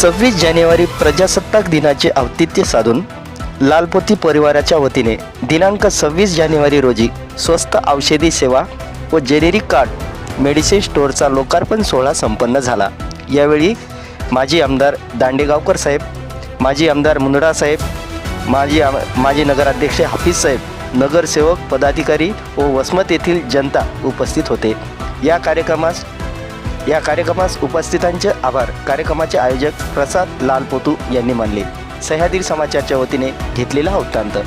सव्वीस जानेवारी प्रजासत्ताक दिनाचे औतित्य साधून लालपोती परिवाराच्या वतीने दिनांक सव्वीस जानेवारी रोजी स्वस्त औषधी सेवा व जेनेरिक कार्ड मेडिसिन स्टोअरचा लोकार्पण सोहळा संपन्न झाला. यावेळी माजी आमदार दांडेगावकर साहेब माजी आमदार मुंदडा साहेब माजी आम माजी नगराध्यक्ष हाफिज साहेब नगरसेवक पदाधिकारी व वसमत येथील जनता उपस्थित होते. या कार्यक्रमास या कार्यक्रमास उपस्थितांचे आभार. कार्यक्रमाचे आयोजक प्रसाद लालपोतू यांनी मानले. सह्याद्री समाचारच्या वतीने घेतलेला हा वृत्तांत.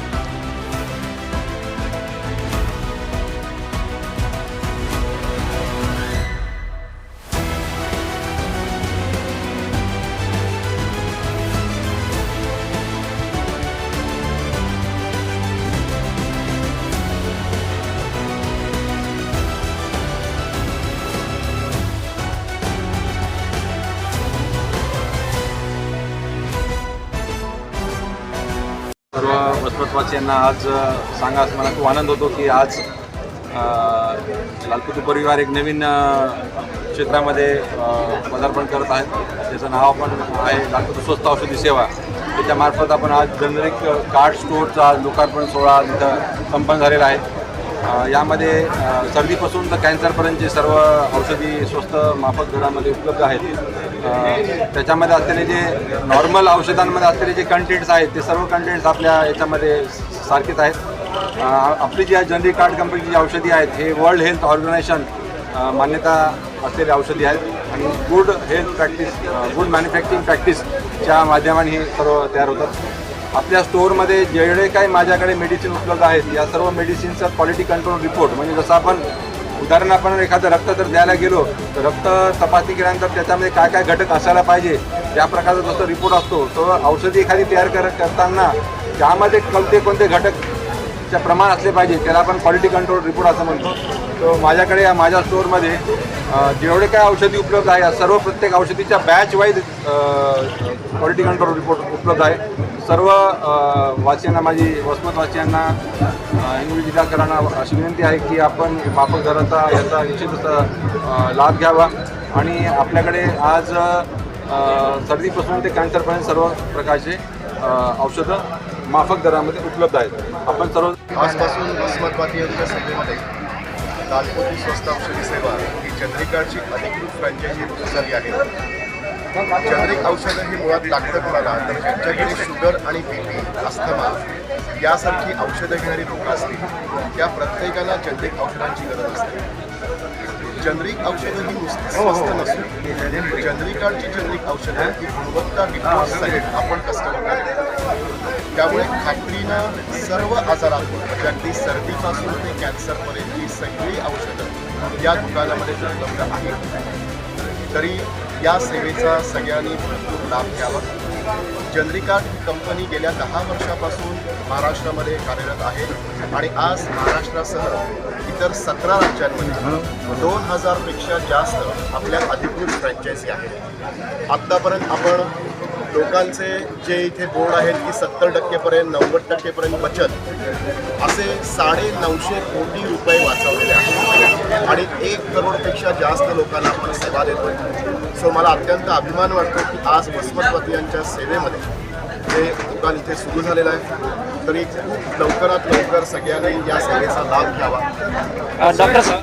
सर्व वस्पतवासियांना आज सांगा असं मला खूप आनंद होतो की आज अ, लालकुतू परिवार एक नवीन क्षेत्रामध्ये पदार्पण करत आहेत. त्याचं नाव आपण आहे लालकुतू स्वस्त औषधी सेवा. त्याच्यामार्फत आपण आज जनरिक कार्ड स्टोअरचा आज लोकार्पण सोहळा तिथं संपन्न झालेला आहे. यामध्ये सर्दीपासून तर कॅन्सरपर्यंतचे सर्व औषधी स्वस्त माफक दरामध्ये उपलब्ध आहेत. त्याच्यामध्ये असलेले जे नॉर्मल औषधांमध्ये असलेले जे कंटेंट्स आहेत ते सर्व कंटेंट्स आपल्या याच्यामध्ये सारखेच आहेत. आपली जी जनरिक कार्ड कंपनीची जी औषधी आहेत हे वर्ल्ड हेल्थ ऑर्गनायझेशन मान्यता असलेली औषधी आहेत. आणि good health practice good manufacturing प्रॅक्टिसच्या माध्यमाने हे सर्व तयार होतात. आपल्या स्टोअरमध्ये जेवढे काही माझ्याकडे मेडिसिन उपलब्ध आहेत या सर्व मेडिसिनचा क्वालिटी कंट्रोल रिपोर्ट म्हणजे जसं आपण उदाहरण आपण एखादं रक्त जर द्यायला गेलो तर रक्त तपासणी केल्यानंतर त्याच्यामध्ये काय काय घटक असायला पाहिजे त्या प्रकारचा जसं रिपोर्ट असतो तो औषधी एखादी तयार कर करताना त्यामध्ये कोणते कोणते घटक च्या प्रमाण असले पाहिजे त्याला आपण क्वालिटी कंट्रोल रिपोर्ट असं म्हणतो. तो माझ्याकडे या माझ्या स्टोअरमध्ये जेवढे काय औषधी उपलब्ध आहे या सर्व प्रत्येक औषधीच्या batch wise quality control report उपलब्ध आहे. सर्व वासियांना माझी वसमतवासियांना अ, हिंगोली जिल्हाकरांना अशी विनंती आहे की आपण माफक दराचा याचा निश्चितच लाभ घ्यावा. आणि आपल्याकडे आज सर्दीपासून ते कॅन्सरपर्यंत सर्व प्रकारचे औषधं माफक दरामध्ये उपलब्ध आहेत. आपण सर्व आजपासून वसमतवादी सभेमध्ये लालपोती स्वस्त औषधी सेवा ही चंद्रिकाची अधिकृत फ्रँचायझी झाली आहे. चंद्रिक औषधं ही मुळात लागतं कोणाला तर ज्यांच्याकडे शुगर आणि बी पी अस्थमा यासारखी औषधं घेणारी लोकं असतील त्या प्रत्येकाला चंद्रिक औषधांची गरज असते. चंद्रिक औषधं ही नुसती स्वस्त नसून चंद्रिकाची चंद्रिक औषधं ही गुणवत्ता विकास आपण कस्टमर त्यामुळे खात्रीनं सर्व आजारातून म्हणजे अगदी सर्दीपासून ते कॅन्सरपर्यंतची सगळी औषधं या दुकानामध्ये उपलब्ध आहेत. तरी या सेवेचा सगळ्यांनी भरपूर लाभ घ्यावा. चंद्रिका कंपनी गेल्या दहा वर्षापासून महाराष्ट्रामध्ये कार्यरत आहे आणि आज महाराष्ट्रासह इतर सतरा राज्यांमध्ये दोन हजारपेक्षा जास्त आपल्या अधिकृत फ्रँचायझी आहेत आत्तापर्यंत आपण लोकांचे जे इथे बोर्ड आहेत की सत्तर टक्केपर्यंत नव्वद टक्केपर्यंत बचत असे साडे नऊशे कोटी रुपये वाचवलेले आहेत. आणि एक करोडपेक्षा जास्त लोकांना आपण सेवा देतो सो मला अत्यंत अभिमान वाटतो की आज वसमतवती यांच्या सेवेमध्ये हे दुकान इथे सुरू झालेलं आहे. तरी खूप लवकरात लवकर सगळ्यांनी या सेवेचा लाभ घ्यावा. डॉक्टर